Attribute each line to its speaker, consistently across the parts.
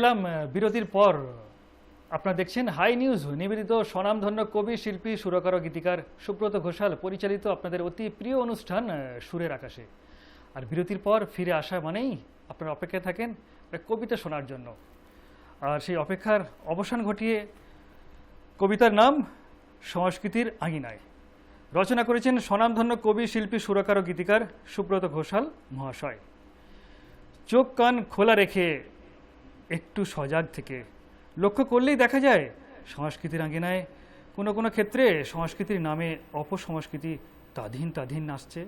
Speaker 1: এলাম বিরতির পর। আপনারা দেখছেন হাই নিউজ, নিবেদিত স্বনামধন্য কবি, শিল্পী সুরকার গীতিকার সুব্রত ঘোষাল পরিচালিত আপনাদের অতি প্রিয় অনুষ্ঠান সুরের আকাশে। আর বিরতির পর ফিরে আসা মানেই আপনারা অপেক্ষায় থাকেন কবিতা শোনার জন্য। আর সেই অপেক্ষার অবসান ঘটিয়ে কবিতার নাম সংস্কৃতির আঙিনায়। রচনা করেছেন স্বনামধন্য কবি, শিল্পী সুরকার ও গীতিকার সুব্রত ঘোষাল মহাশয়। চোখ কান খোলা রেখে একটু সজাগ থেকে। লক্ষ্য করলেই দেখা যায়, সংস্কৃতির আঙ্গিনায় কোনো কোনো ক্ষেত্রে সংস্কৃতির নামে অপসংস্কৃতি তাধীন তাধীন নাচছে।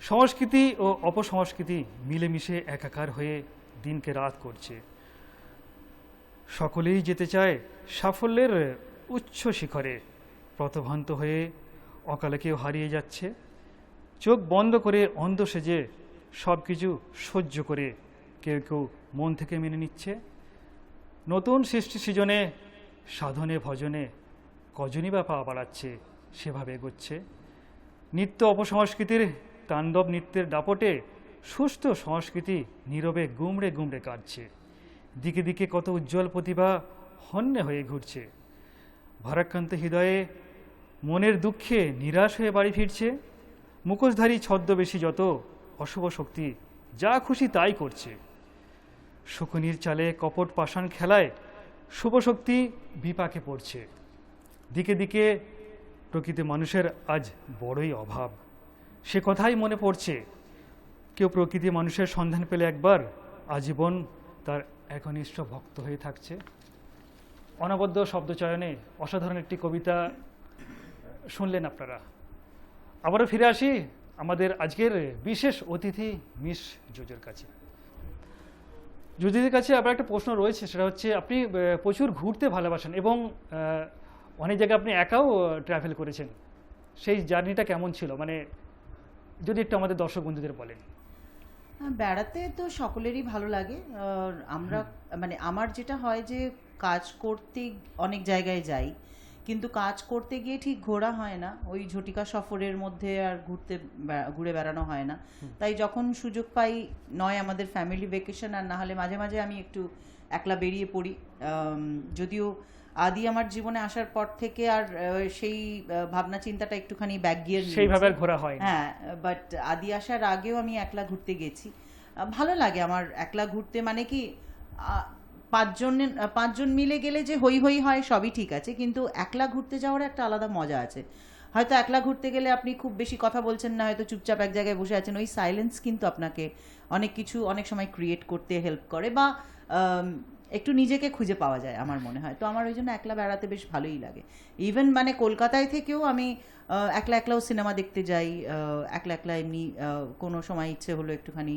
Speaker 1: সংস্কৃতি ও অপসংস্কৃতি মিলেমিশে একাকার হয়ে দিনকে রাত করছে। সকলেই যেতে চায় সাফল্যের উচ্চ শিখরে। প্রতভান্ত হয়ে অকালে কেউ হারিয়ে যাচ্ছে। চোখ বন্ধ করে অন্ধ সেজে সব কিছু সহ্য করে কেউ কেউ মন থেকে মেনে নিচ্ছে। নতুন সৃষ্টি সৃজনে, সাধনে ভজনে কজনই বা পা বাড়াচ্ছে, সেভাবে এগোচ্ছে। নিত্য অপসংস্কৃতির তাণ্ডব নৃত্যের দাপটে সুস্থ সংস্কৃতি নীরবে গুমড়ে গুমড়ে কাটছে। দিকে দিকে কত উজ্জ্বল প্রতিভা হন্যে হয়ে ঘুরছে। ভারাক্রান্ত হৃদয়ে মনের দুঃখে নিরাশ হয়ে বাড়ি ফিরছে। মুখোশধারী ছদ্মবেশী যত অশুভ শক্তি, যা খুশি তাই করছে। শকুনির চালে কপট পাষাণ খেলায় শুভশক্তি বিপাকে পড়ছে। দিকে দিকে প্রকৃতি মানুষের আজ বড়ই অভাব। সে কথাই মনে পড়ছে, কেউ প্রকৃতি মানুষের সন্ধান পেলে একবার আজীবন তার একনিষ্ঠ ভক্ত হয়ে থাকছে। অনবদ্য শব্দচয়নে অসাধারণ একটি কবিতা শুনলেন আপনারা। আবারও ফিরে আসি আমাদের আজকের বিশেষ অতিথি মিস জোজের কাছে। জুজিদের কাছে আপনার একটা প্রশ্ন রয়েছে সেটা হচ্ছে আপনি প্রচুর ঘুরতে ভালোবাসেন এবং অনেক জায়গায় আপনি একাও ট্রাভেল করেছেন। সেই জার্নিটা কেমন ছিল? মানে যদি একটু আমাদের দর্শক বন্ধুদের বলেন।
Speaker 2: হ্যাঁ, বেড়াতে তো সকলেরই ভালো লাগে। আমরা মানে আমার যেটা হয় যে কাজ করতে অনেক জায়গায় যাই। কিন্তু কাজ করতে গিয়ে ঠিক ঘোরা হয় না। ওই ঝটিকা সফরের মধ্যে আর ঘুরতে ঘুরে বেড়ানো হয় না। তাই যখন সুযোগ পাই নয় আমাদের ফ্যামিলি ভেকেশন আর না হলে মাঝে মাঝে আমি একটু একলা বেরিয়ে পড়ি। যদিও আদি আমার জীবনে আসার পর থেকে আর সেই ভাবনা চিন্তাটা একটুখানি ব্যাক গিয়ার
Speaker 1: সেইভাবে ঘোরা হয়
Speaker 2: হ্যাঁ বাট আদি আসার আগেও আমি একলা ঘুরতে গেছি। ভালো লাগে আমার একলা ঘুরতে। মানে কি পাঁচজন পাঁচজন মিলে গেলে যে হই হই হয়, সবই ঠিক আছে, কিন্তু একলা ঘুরতে যাওয়ার একটা আলাদা মজা আছে। হয়তো একলা ঘুরতে গেলে আপনি খুব বেশি কথা বলছেন না, হয়তো চুপচাপ এক জায়গায় বসে আছেন, ওই সাইলেন্স কিন্তু আপনাকে অনেক কিছু, অনেক সময় ক্রিয়েট করতে হেল্প করে বা একটু নিজেকে খুঁজে পাওয়া যায় আমার মনে হয়। তো আমার ওই জন্য একলা বেড়াতে বেশ ভালোই লাগে। ইভেন মানে কলকাতায় থেকেও আমি একলা একলাও সিনেমা দেখতে যাই একলা একলা এমনি কোনো সময় ইচ্ছে হলো একটুখানি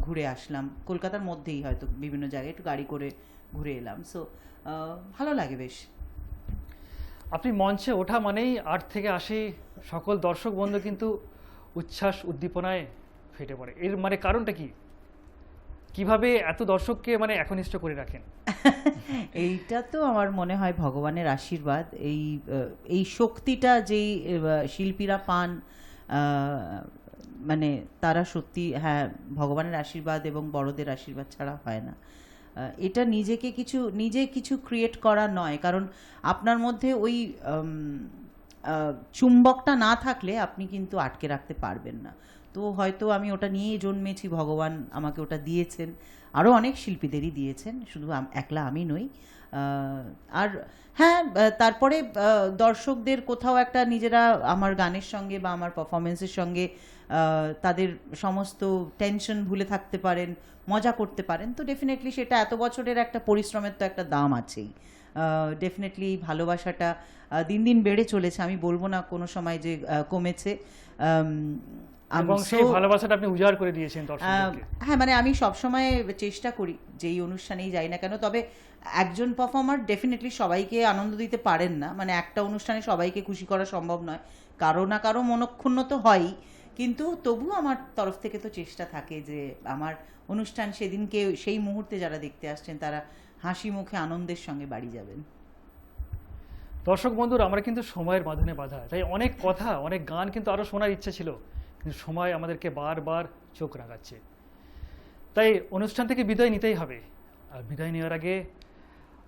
Speaker 2: ঘুরে আসলাম। কলকাতার মধ্যেই হয়তো বিভিন্ন জায়গায় একটু গাড়ি করে ঘুরে এলাম। সো ভালো লাগে বেশ।
Speaker 1: আপনি মঞ্চে ওঠা মানেই আট থেকে আশি সকল দর্শক বন্ধু কিন্তু উচ্ছ্বাস উদ্দীপনায় ফেটে পড়ে। এর মানে কারণটা কি? কীভাবে এত দর্শককে মানে একনিষ্ঠ করে রাখেন?
Speaker 2: এইটা তো আমার মনে হয় ভগবানের আশীর্বাদ। এই এই শক্তিটা যেই শিল্পীরা পান মানে তারা সত্যি হ্যাঁ ভগবানের আশীর্বাদ এবং বড়দের আশীর্বাদ ছাড়া হয় না। এটা নিজেকে কিছু, নিজে কিছু ক্রিয়েট করা নয়। কারণ আপনার মধ্যে ওই চুম্বকটা না থাকলে আপনি কিন্তু আটকে রাখতে পারবেন না। তো হয়তো আমি ওটা নিয়েই জন্মেছি, ভগবান আমাকে ওটা দিয়েছেন। আরও অনেক শিল্পীদেরই দিয়েছেন, শুধু একলা আমি নই। আর হ্যাঁ তারপরে দর্শকদের কোথাও একটা নিজেরা আমার গানের সঙ্গে বা আমার পারফরমেন্সের সঙ্গে তাদের সমস্ত টেনশন ভুলে থাকতে পারেন, মজা করতে পারেন। তো ডেফিনেটলি সেটা এত বছরের একটা পরিশ্রমের তো একটা দাম আছেই। ডেফিনেটলি ভালোবাসাটা দিন দিন বেড়ে চলেছে। আমি বলব না কোনো সময় যে কমেছে।
Speaker 1: এবং সেই ভালোবাসাটা আপনি উজাড় করে দিয়েছেন দর্শকদেরকে।
Speaker 2: হ্যাঁ মানে আমি সবসময় চেষ্টা করি যেই অনুষ্ঠানেই যাই না কেন তবে একজন পারফর্মার ডেফিনেটলি সবাইকে আনন্দ দিতে পারেন না। মানে একটা অনুষ্ঠানে সবাইকে খুশি করা সম্ভব নয়। কারও না কারও মনক্ষুণ্ণ তো হয়ই। কিন্তু তবু আমার তরফ থেকে তো চেষ্টা থাকে যে আমার অনুষ্ঠান সেদিনকে সেই মুহূর্তে যারা দেখতে আসছেন তারা হাসি মুখে আনন্দের সঙ্গে বাড়ি যাবেন।
Speaker 1: দর্শক বন্ধুরা আমরা কিন্তু সময়ের বাঁধনে বাধা। তাই অনেক কথা অনেক গান কিন্তু আরও শোনার ইচ্ছে ছিল। কিন্তু সময় আমাদেরকে বারবার চোখ রাগাচ্ছে তাই অনুষ্ঠান থেকে বিদায় নিতেই হবে। আর বিদায় নেওয়ার আগে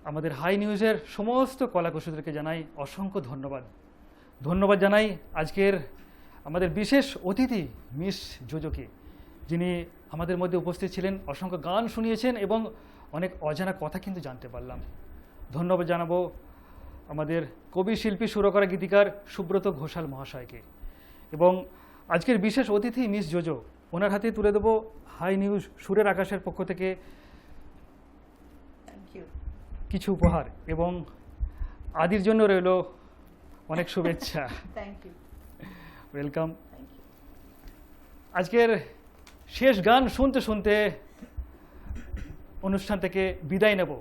Speaker 1: আমাদের হাই নিউজের সমস্ত কলাকুশলীদেরকে জানাই অসংখ্য ধন্যবাদ। ধন্যবাদ জানাই আজকের আমাদের বিশেষ অতিথি, মিস জোজোকে, যিনি আমাদের মধ্যে উপস্থিত ছিলেন, অসংখ্য গান শুনিয়েছেন এবং অনেক অজানা কথা কিন্তু জানতে পারলাম। ধন্যবাদ জানাব আমাদের কবি, শিল্পী, সুরকরা, গীতিকার সুব্রত ঘোষাল মহাশয়কে। এবং আজকের বিশেষ অতিথি মিস জোজো। ওনার হাতে তুলে দেবো হাই নিউজ সুরের আকাশের পক্ষ থেকে কিছু উপহার এবং আদির জন্য রইল অনেক শুভেচ্ছা। ওয়েলকাম আজকের শেষ গান শুনতে শুনতে অনুষ্ঠান থেকে বিদায় নেব।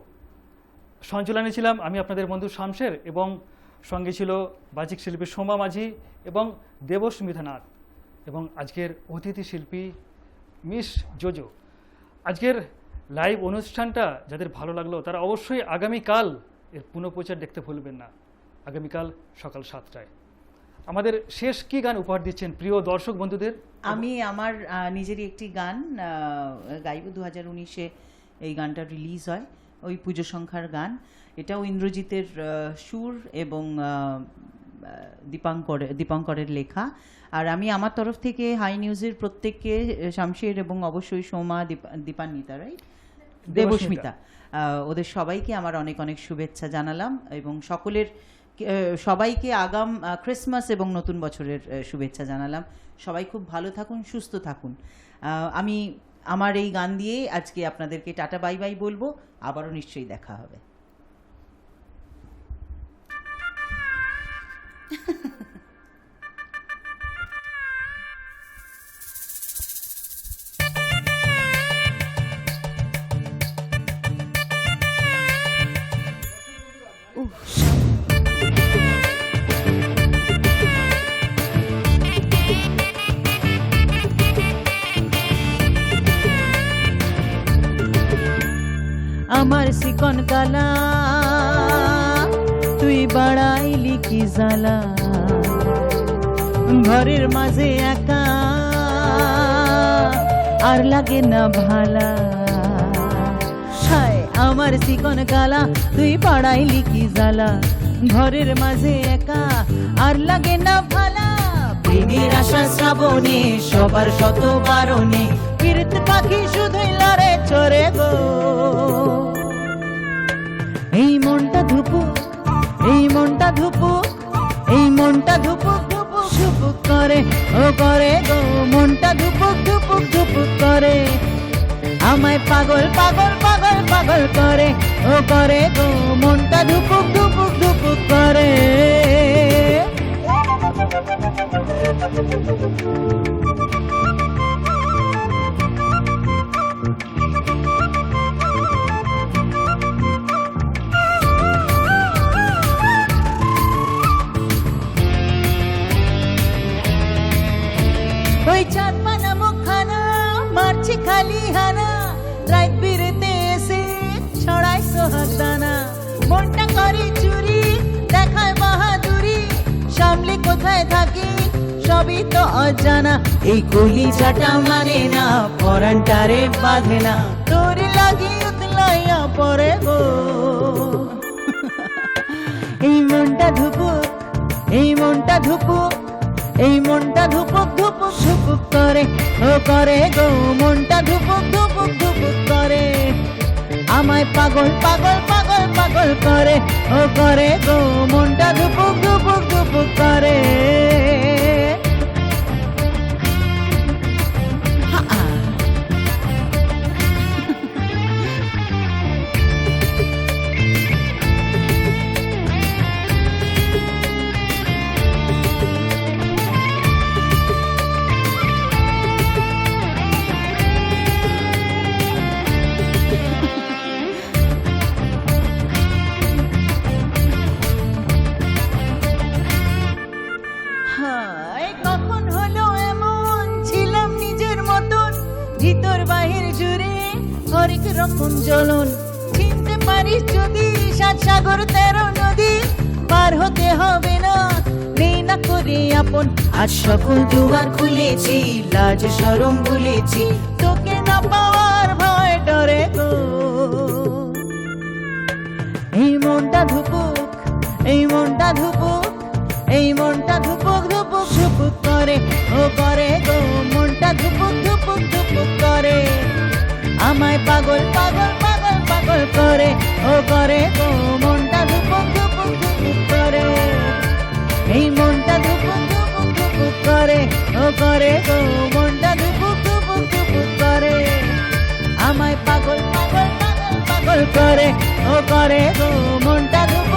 Speaker 1: সঞ্চালনে ছিলাম আমি আপনাদের বন্ধু শামশের এবং সঙ্গে ছিল বাচিক শিল্পী সোমা মাঝি এবং দেবস্মিতা নাথ এবং আজকের অতিথি শিল্পী মিস জোজো। আজকের লাইভ অনুষ্ঠানটা যাদের ভালো লাগল, তারা অবশ্যই আগামীকাল এর পুনঃপ্রচার দেখতে ভুলবেন না। আগামীকাল সকাল সাতটায়। আমাদের শেষ কি গান উপহার দিচ্ছেন প্রিয় দর্শক বন্ধুদের?
Speaker 2: আমি আমার নিজেরই একটি গান গাইব দু হাজার উনিশে এই গানটা রিলিজ হয়, ওই পুজো সংখ্যার গান। এটাও ইন্দ্রজিতের সুর এবং দীপাঙ্কর দীপঙ্করের লেখা। আর আমি আমার তরফ থেকে হাই নিউজের প্রত্যেককে শামশের এবং অবশ্যই সোমা দীপা- দীপান্বিতা রাইট দেবস্মিতা। ওদের সবাইকে আমার অনেক অনেক শুভেচ্ছা জানালাম এবং সকলের সবাইকে আগাম ক্রিসমাস এবং নতুন বছরের শুভেচ্ছা জানালাম। সবাই খুব ভালো থাকুন সুস্থ থাকুন। আমি আমার এই গান দিয়ে আজকে আপনাদেরকে টাটা বাই বাই বলব। আবারও নিশ্চয়ই দেখা হবে। আমার সিকন কালা তুই বাড়াইলি কি জ্বালা? ঘরের মাঝে একা আর লাগে না ভালা। হায় আমার চিকন কালা তুই বাড়াইলি কি জ্বালা? ঘরের মাঝে একা আর লাগে না ভালা। প্রেমের আশা শ্রাবণে, সবার শত বারণে ফিরত পাখি শুধুই লড়ে চড়ে গো। এই মনটা এই মনটা ধুপুক, এই মনটা ধুপুক ধুপুক ধুপুক করে, ও করে গো। মনটা ধুপুক ধুপুক ধুপুক করে। আমায় পাগল পাগল পাগল পাগল করে, ও করে গো। মনটা ধুপুক ধুপুক ধুপুক করে। তো অজানা, এই কলি চাটা মানে না পরানটারে বাঁধে না। তোর লাগি উতলাইয়া পরে গো। এই মনটা ধুপুক, এই মনটা ধুপুক, এই মনটা ধুপুক ধুপুক ধুপুক করে, ও করে গো। মনটা ধুপুক ধুপুক ধুপুক করে, আমায় পাগল পাগল পাগল পাগল করে, ও করে গো। মনটা ধুপুক ধুপুক ধুপুক করে। রকম জ্বলন। চিনতে পারিস যদি সাত সাগর, তেরো নদী, পার হতে হবে না। নেই না করে আপন, আজ সকল দুয়ার খুলেছি, লাজ সরম ভুলেছি। তোকে না পাওয়ার ভয় ডরে গো এই মনটা ধুপুক, এই মনটা ধুপুক, এই মনটা ধুপুক ধুপুক ধুপুক করে। ও করে গো, মনটা ধুপুক ধুপুক ধুপুক করে। পাগল পাগল পাগল পাগল করে। ও করে গো, মনটা ধুপুক ধুপুক ধুপুক করে। এই মনটা ধুপুক ধুপুক ধুপুক করে। ও করে গো, মনটা ধুপুক ধুপুক ধুপুক করে। আমায় পাগল পাগল পাগল পাগল করে। ও করে মনটা মন